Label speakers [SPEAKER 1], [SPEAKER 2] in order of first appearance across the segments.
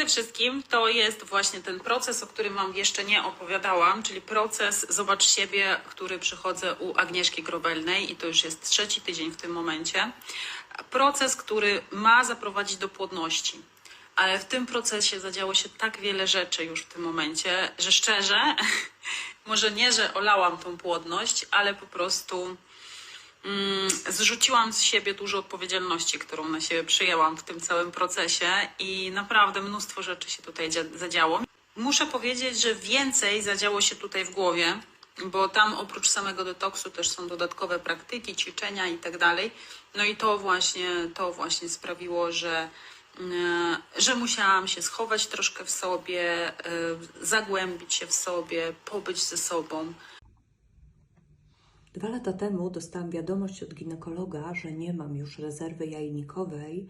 [SPEAKER 1] Przede wszystkim to jest właśnie ten proces, o którym Wam jeszcze nie opowiadałam, czyli proces Zobacz siebie, który przychodzę u Agnieszki Grobelnej i to już jest trzeci tydzień w tym momencie. Proces, który ma zaprowadzić do płodności. Ale w tym procesie zadziało się tak wiele rzeczy już w tym momencie, że szczerze, może nie, że olałam tą płodność, ale po prostu zrzuciłam z siebie dużo odpowiedzialności, którą na siebie przyjęłam w tym całym procesie i naprawdę mnóstwo rzeczy się tutaj dzia- zadziało. Muszę powiedzieć, że więcej zadziało się tutaj w głowie, bo tam oprócz samego detoksu też są dodatkowe praktyki, ćwiczenia i tak dalej. No i to właśnie, to właśnie sprawiło, że, mm, że musiałam się schować troszkę w sobie, y, zagłębić się w sobie, pobyć ze sobą.
[SPEAKER 2] Dwa lata temu dostałam wiadomość od ginekologa, że nie mam już rezerwy jajnikowej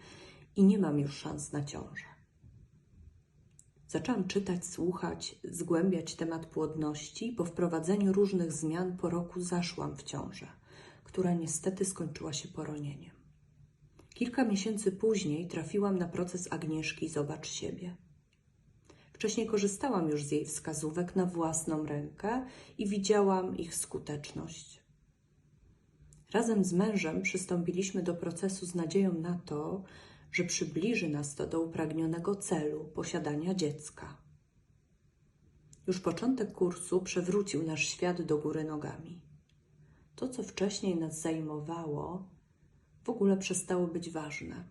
[SPEAKER 2] i nie mam już szans na ciążę. Zaczęłam czytać, słuchać, zgłębiać temat płodności. Po wprowadzeniu różnych zmian po roku zaszłam w ciążę, która niestety skończyła się poronieniem. Kilka miesięcy później trafiłam na proces Agnieszki Zobacz siebie. Wcześniej korzystałam już z jej wskazówek na własną rękę i widziałam ich skuteczność. Razem z mężem przystąpiliśmy do procesu z nadzieją na to, że przybliży nas to do upragnionego celu posiadania dziecka. Już początek kursu przewrócił nasz świat do góry nogami. To, co wcześniej nas zajmowało, w ogóle przestało być ważne.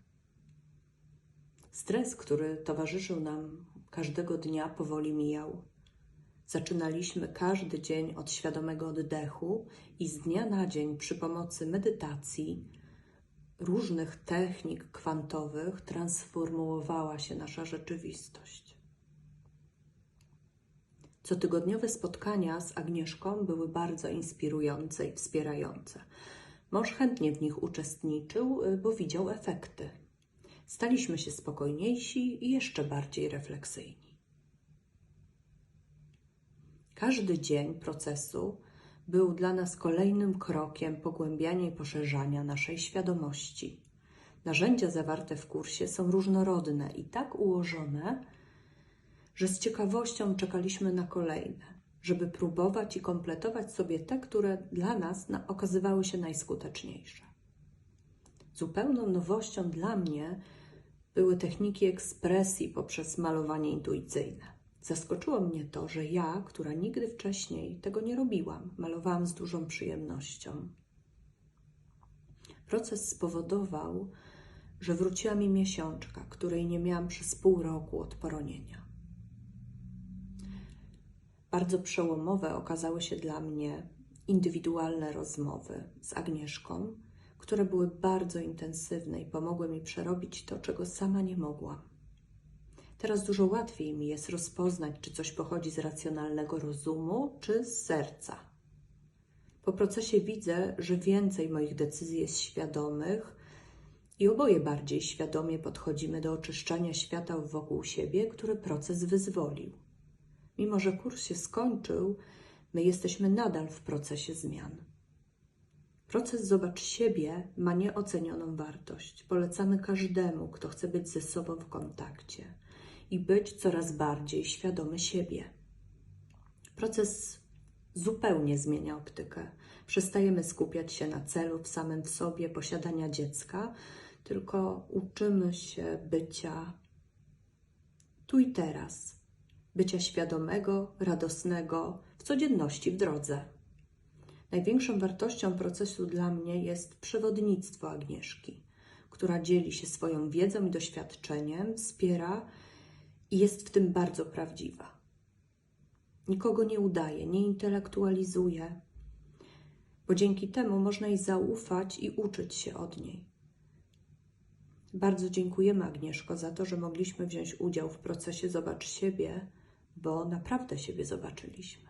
[SPEAKER 2] Stres, który towarzyszył nam każdego dnia, powoli mijał. Zaczynaliśmy każdy dzień od świadomego oddechu i z dnia na dzień przy pomocy medytacji, różnych technik kwantowych transformułowała się nasza rzeczywistość. Cotygodniowe spotkania z Agnieszką były bardzo inspirujące i wspierające. Mąż chętnie w nich uczestniczył, bo widział efekty. Staliśmy się spokojniejsi i jeszcze bardziej refleksyjni. Każdy dzień procesu był dla nas kolejnym krokiem pogłębiania i poszerzania naszej świadomości. Narzędzia zawarte w kursie są różnorodne i tak ułożone, że z ciekawością czekaliśmy na kolejne, żeby próbować i kompletować sobie te, które dla nas na- okazywały się najskuteczniejsze. Zupełną nowością dla mnie były techniki ekspresji poprzez malowanie intuicyjne. Zaskoczyło mnie to, że ja, która nigdy wcześniej tego nie robiłam, malowałam z dużą przyjemnością. Proces spowodował, że wróciła mi miesiączka, której nie miałam przez pół roku od poronienia. Bardzo przełomowe okazały się dla mnie indywidualne rozmowy z Agnieszką, które były bardzo intensywne i pomogły mi przerobić to, czego sama nie mogłam. Teraz dużo łatwiej mi jest rozpoznać, czy coś pochodzi z racjonalnego rozumu, czy z serca. Po procesie widzę, że więcej moich decyzji jest świadomych i oboje bardziej świadomie podchodzimy do oczyszczania świata wokół siebie, który proces wyzwolił. Mimo, że kurs się skończył, my jesteśmy nadal w procesie zmian. Proces Zobacz siebie ma nieocenioną wartość. Polecamy każdemu, kto chce być ze sobą w kontakcie i być coraz bardziej świadomy siebie. Proces zupełnie zmienia optykę. Przestajemy skupiać się na celu w samym w sobie posiadania dziecka, tylko uczymy się bycia tu i teraz, bycia świadomego, radosnego w codzienności w drodze. Największą wartością procesu dla mnie jest przewodnictwo Agnieszki, która dzieli się swoją wiedzą i doświadczeniem, wspiera i jest w tym bardzo prawdziwa. Nikogo nie udaje, nie intelektualizuje, bo dzięki temu można jej zaufać i uczyć się od niej. Bardzo dziękujemy Agnieszko za to, że mogliśmy wziąć udział w procesie Zobacz siebie, bo naprawdę siebie zobaczyliśmy.